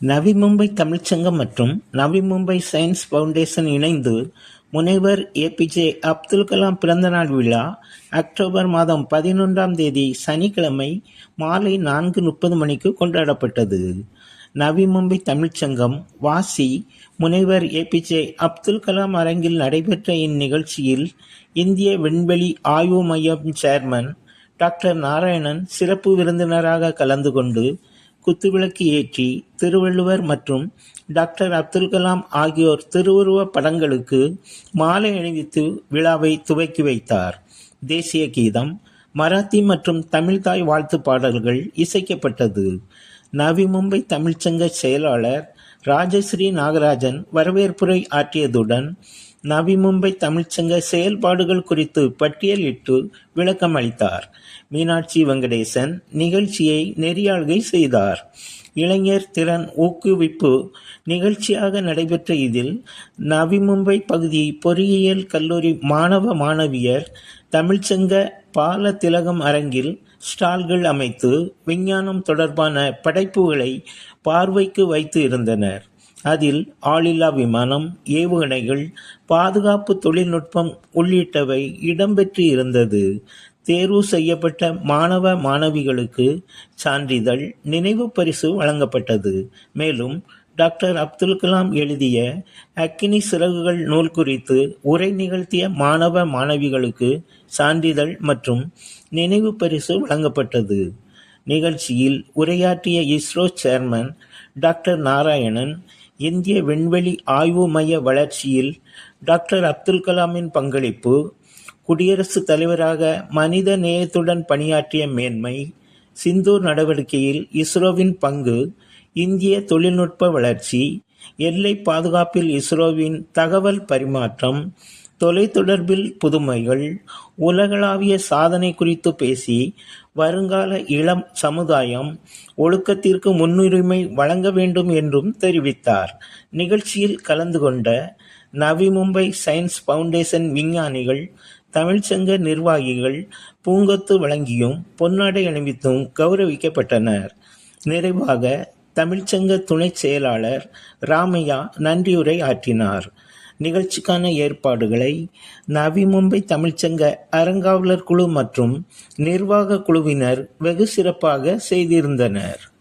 நவி மும்பை தமிழ்ச்சங்கம் மற்றும் Navi Mumbai science foundation இணைந்து முனைவர் ஏபிஜே அப்துல் கலாம் பிறந்தநாள் விழா அக்டோபர் மாதம் பதினொன்றாம் தேதி சனிக்கிழமை மாலை நான்கு முப்பது மணிக்கு கொண்டாடப்பட்டது. நவி மும்பை தமிழ்ச்சங்கம் வாசி முனைவர் ஏபிஜே அப்துல் கலாம் அரங்கில் நடைபெற்ற இந்நிகழ்ச்சியில் இந்திய விண்வெளி ஆய்வு மையம் சேர்மன் டாக்டர் நாராயணன் சிறப்பு விருந்தினராக கலந்து கொண்டு குத்துவிளக்கு ஏற்றி திருவள்ளுவர் மற்றும் டாக்டர் அப்துல் கலாம் ஆகியோர் திருவுருவ படங்களுக்கு மாலை அணிவித்து விழாவை துவக்கி வைத்தார். தேசிய கீதம் மராத்தி மற்றும் தமிழ்தாய் வாழ்த்து பாடல்கள் இசைக்கப்பட்டது. நவி மும்பை தமிழ்ச்சங்க செயலாளர் ராஜஸ்ரீ நாகராஜன் வரவேற்புரை ஆற்றியதுடன் நவி மும்பை தமிழ்ச்சங்க செயல்பாடுகள் குறித்து பட்டியலிட்டு விளக்கம் அளித்தார் மீனாட்சி வெங்கடேசன் நிகழ்ச்சியை நெறியாள்கை செய்தார். இளைஞர் திறன் ஊக்குவிப்பு நிகழ்ச்சியாக நடைபெற்ற இதில் நவி மும்பை பகுதி பொறியியல் கல்லூரி மாணவ மாணவியர் தமிழ்ச்சங்க பால திலகம் அரங்கில் ஸ்டால்கள் அமைத்து விஞ்ஞானம் தொடர்பான படைப்புகளை பார்வைக்கு வைத்து இருந்தனர். அதில் ஆளில்லா விமானம் ஏவுகணைகள் பாதுகாப்பு தொழில்நுட்பம் உள்ளிட்டவை இடம்பெற்று இருந்தது. தேர்வு செய்யப்பட்ட மாணவ மாணவிகளுக்கு சான்றிதழ் நினைவு பரிசு வழங்கப்பட்டது. மேலும் டாக்டர் அப்துல் கலாம் எழுதிய அக்கினி சிறகுகள் நூல் குறித்து உரை நிகழ்த்திய மாணவ மாணவிகளுக்கு சான்றிதழ் மற்றும் நினைவு பரிசு வழங்கப்பட்டது. நிகழ்ச்சியில் உரையாற்றிய இஸ்ரோ சேர்மன் டாக்டர் நாராயணன் இந்திய விண்வெளி ஆய்வு மைய வளர்ச்சியில் டாக்டர் அப்துல் கலாமின் பங்களிப்பு குடியரசுத் தலைவராக மனித நேயத்துடன் பணியாற்றிய மேன்மை சிந்தூர் நடவடிக்கையில் இஸ்ரோவின் பங்கு இந்திய தொழில்நுட்ப வளர்ச்சி எல்லை பாதுகாப்பில் இஸ்ரோவின் தகவல் பரிமாற்றம் தொலைத்தொடர்பில் புதுமைகள் உலகளாவிய சாதனை குறித்து பேசி வருங்கால இளம் சமுதாயம் ஒழுக்கத்திற்கு முன்னுரிமை வழங்க வேண்டும் என்றும் தெரிவித்தார். நிகழ்ச்சியில் கலந்து கொண்ட நவி மும்பை சயின்ஸ் ஃபவுண்டேஷன் விஞ்ஞானிகள் தமிழ்ச்சங்க நிர்வாகிகள் பூங்கொத்து வழங்கியும் பொன்னாடை அணிவித்தும் கௌரவிக்கப்பட்டனர். நிறைவாக தமிழ்ச்சங்க துணை செயலாளர் ராமையா நன்றியுரை ஆற்றினார். நிகழ்ச்சிக்கான ஏற்பாடுகளை நவி மும்பை தமிழ்ச்சங்க அறங்காவலர் குழு மற்றும் நிர்வாக குழுவினர் வெகு சிறப்பாக செய்திருந்தனர்.